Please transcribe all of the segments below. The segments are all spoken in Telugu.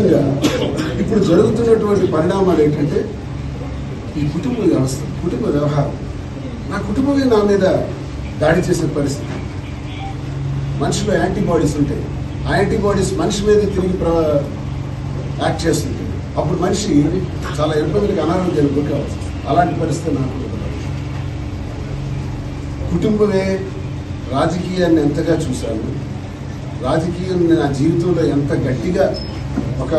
ముఖ్యంగా ఇప్పుడు జరుగుతున్నటువంటి పరిణామాలు ఏంటంటే ఈ కుటుంబ వ్యవస్థ కుటుంబ వ్యవహారం. నా కుటుంబమే నా మీద దాడి చేసే పరిస్థితి. మనిషిలో యాంటీబాడీస్ ఉంటాయి ఆ యాంటీబాడీస్ మనిషి మీద తిరిగి ప్ర యాక్ట్ చేస్తుంది అప్పుడు మనిషి చాలా ఇబ్బందులకు అనారోగ్యాలు గురి కావచ్చు అలాంటి పరిస్థితి నాకు కుటుంబమే రాజకీయాన్ని ఎంతగా చూశాను రాజకీయం నా జీవితంలో ఎంత గట్టిగా ఒక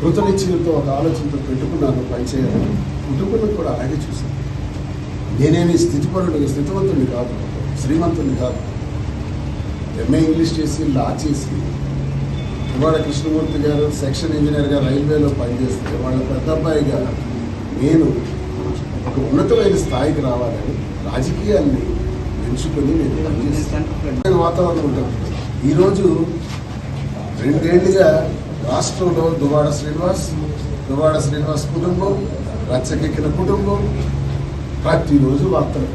కృతనిశ్చయంతో ఒక ఆలోచనతో పెట్టుకున్నాను పనిచేయాలని కుటుంబంలో కూడా అలాగే చూశాను నేనేమి స్థితిపరుడు స్థితివంతుని కాదు శ్రీమంతుని కాదు. ఎంఏ ఇంగ్లీష్ చేసి లా చేసి ఇవాళ కృష్ణమూర్తి గారు సెక్షన్ ఇంజనీర్గా రైల్వేలో పనిచేస్తే వాళ్ళ పెద్ద అబ్బాయిగా నేను ఒక ఉన్నతమైన స్థాయికి రావాలని రాజకీయాల్ని ఎంచుకొని నేను పనిచేస్తాను. వాతావరణం ఉంటుంది. ఈరోజు రెండేళ్ళుగా రాష్ట్రంలో దువాడ శ్రీనివాస్ దువాడ శ్రీనివాస్ కుటుంబం రచ్చకెక్కిన కుటుంబం ప్రతిరోజు వార్తలు.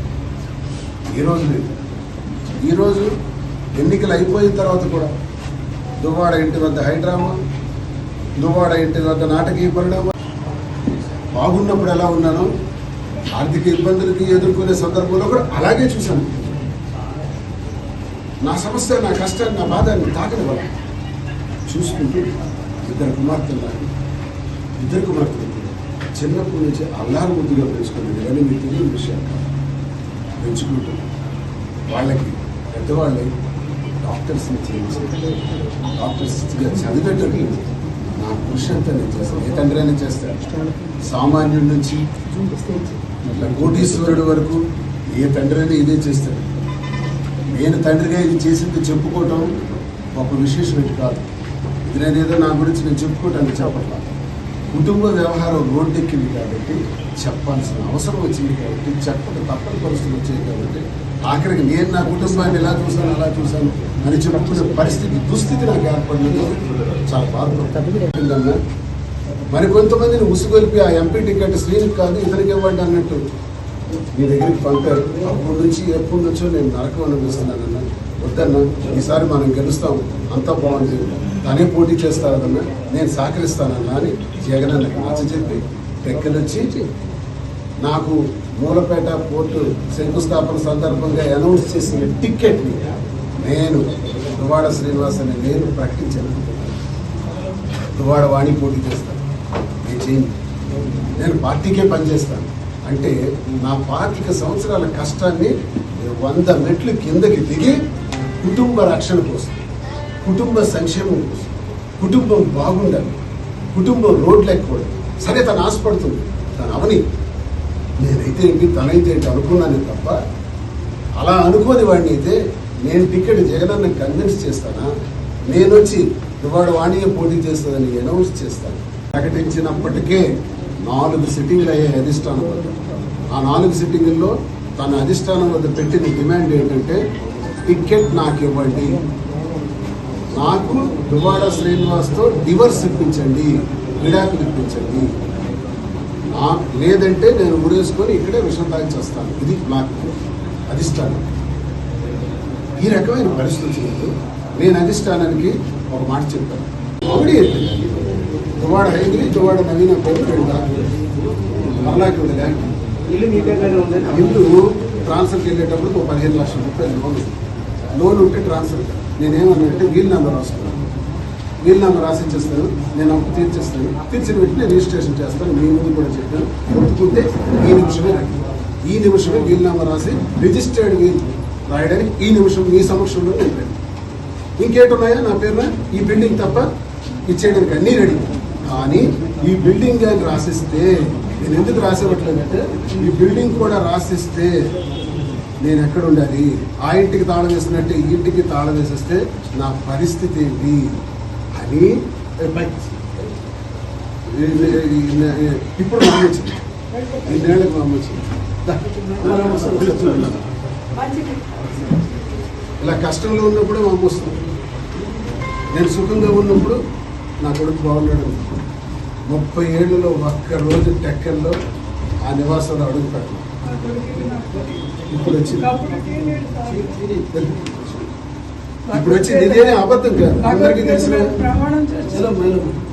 ఈ రోజు లేదు. ఈరోజు ఎన్నికలు అయిపోయిన తర్వాత కూడా దువ్వాడ ఇంటి వద్ద హైడ్రామా దువాడ ఇంటి వద్ద నాటకీయ పరిణామం. బాగున్నప్పుడు ఎలా ఉన్నానో ఆర్థిక ఇబ్బందులకి ఎదుర్కొనే సందర్భంలో కూడా అలాగే చూశాను. నా సమస్య నా కష్టాన్ని నా బాధని తాకని చూసుకుంటూ ఇద్దరు కుమార్తెలు ఇద్దరు కుమార్తెలు చిన్నప్పటి నుంచి అల్లారు ముద్దుగా పెంచుకుని ఇవన్నీ మీరు తెలియని విషయాలు పెంచుకుంటూ వాళ్ళకి పెద్దవాళ్ళే డాక్టర్స్ని చేయించి డాక్టర్స్గా చదివేటట్టు నా కృషి అంతా నేను చేస్తాను. ఏ తండ్రి అయినా చేస్తాను సామాన్యుడి నుంచి ఇట్లా కోటీశ్వరుడు వరకు ఏ తండ్రి అయినా ఇదే చేస్తాడు. నేను తండ్రిగా ఇది చేసింది చెప్పుకోవటం ఒక విశేషం కాదు. నేనేదో నేను ఏదో నా గురించి నేను చెప్పుకుంటాను చెప్పట్లా కుటుంబ వ్యవహారం రోడ్డెక్కింది కాబట్టి చెప్పాల్సిన అవసరం వచ్చింది కాబట్టి చెప్పక తప్పని పరిస్థితులు వచ్చాయి కాబట్టి ఆఖరికి నేను నా కుటుంబాన్ని ఎలా చూశాను అలా చూశాను అని చెప్పుకునే పరిస్థితి దుస్థితి నాకు ఏర్పడినది. చాలా బాధపడుతుంది మరి కొంతమందిని ఉసుగొలిపి ఆ ఎంపీ టికెట్ శ్రీనికి కాదు ఇతనికి ఇవ్వండి అన్నట్టు. మీ దగ్గరికి పంపారు. అప్పటి నుంచి ఎప్పటి నుంచో నేను నరకం అనిపిస్తున్నానన్న వద్దన్నా ఈసారి మనం గెలుస్తాం అంతా బాగుంది. తనే పోటీ చేస్తారన్న నేను సహకరిస్తానన్నా అని జగన్ అన్నకి నచ్చ చెప్పి దగ్గరొచ్చి నాకు మూలపేట పోర్టు శంకుస్థాపన సందర్భంగా అనౌన్స్ చేసిన టిక్కెట్ని నేను దువాడ శ్రీనివాస్ అని నేను ప్రకటించాను. దువాడ వాణి పోటీ చేస్తాను. నేను చేయండి నేను పార్టీకే పనిచేస్తాను. అంటే నా పార్టీకి సంవత్సరాల కష్టాన్ని వంద మెట్లు కిందకి దిగి కుటుంబ రక్షణ కోసం కుటుంబ సంక్షేమం కోసం కుటుంబం బాగుండాలి కుటుంబం రోడ్లు ఎక్కకూడదు. సరే తను ఆశపడుతుంది. తను అవని. నేనైతే ఏంటి తనైతే ఏంటి అనుకున్నాను తప్ప అలా అనుకోని వాడిని అయితే నేను టికెట్ జగనన్న కన్విన్స్ చేస్తానా? నేను వచ్చి ఇవాడు వాణిజ్య పోటీ చేస్తుందని అనౌన్స్ చేస్తాను. ప్రకటించినప్పటికే నాలుగు సిట్టింగ్లు అయ్యే అధిష్టానం వద్ద. ఆ నాలుగు సిట్టింగుల్లో తన అధిష్టానం వద్ద పెట్టిన డిమాండ్ ఏంటంటే టికెట్ నాకు ఇవ్వండి. నాకు దువాడ శ్రీనివాస్తో డివర్స్ ఇప్పించండి. విడాకులు ఇప్పించండి. లేదంటే నేను ఉరేసుకొని ఇక్కడే విషం తాగి చేస్తాను. ఇది నాకు అధిష్టానం. ఈ రకమైన పరిస్థితులు నేను అధిష్టానానికి ఒక మాట చెప్పాను ఒకటి దువాడ హైగిరి దువాడ నవీన కోరుకు మరలాకి ఇల్లు ట్రాన్స్ఫర్కి వెళ్ళేటప్పుడు ఒక పదిహేను లక్షల రూపాయలు లోన్. లోన్ ఉంటే ట్రాన్స్ఫర్ నేనేమన్నంటే వీల్ నెంబర్ రాసుకున్నాను వీల్ నెంబర్ రాసిచ్చేస్తాను నేను అప్పు తీర్చేస్తాను. తీర్చిన వెంటనే రిజిస్ట్రేషన్ చేస్తాను. మీ ముందు కూడా చెప్పాను. ఒప్పుకుంటే ఈ నిమిషమే ఈ నిమిషమే వీల్ నెంబర్ రాసి రిజిస్టర్డ్ వీల్ రాయడానికి ఈ నిమిషం మీ సమక్షంలో నేను ఇంకేటున్నాయా నా పేరున? ఈ బిల్డింగ్ తప్ప ఇచ్చేయడానికి అన్నీ రెడీ. కానీ ఈ బిల్డింగ్ కానీ రాసిస్తే నేను ఎందుకు రాసేవట్లేదంటే ఈ బిల్డింగ్ కూడా రాసిస్తే నేను ఎక్కడ ఉండాలి? ఆ ఇంటికి తాళం వేసినట్టే ఈ ఇంటికి తాళం వేసేస్తే నా పరిస్థితి ఏంటి? అని ఇప్పుడు మా అమ్మ వచ్చింది. ఈ మా అమ్మ వచ్చింది. ఇలా కష్టంలో ఉన్నప్పుడే మా అమ్మ వస్తుంది. నేను సుఖంగా ఉన్నప్పుడు నా కొడుకు బాగున్నాడు ముప్పై ఏళ్ళలో ఒక్క రోజు టెక్కల్లో ఆ నివాసంలో అడుగు పెట్టాను ఇప్పుడు వచ్చింది ఇప్పుడు వచ్చింది ఇదే అబద్ధం కాదు. అందరికీ తెలిసిన ప్రమాణం చలో, మేలు. చేసి లేదు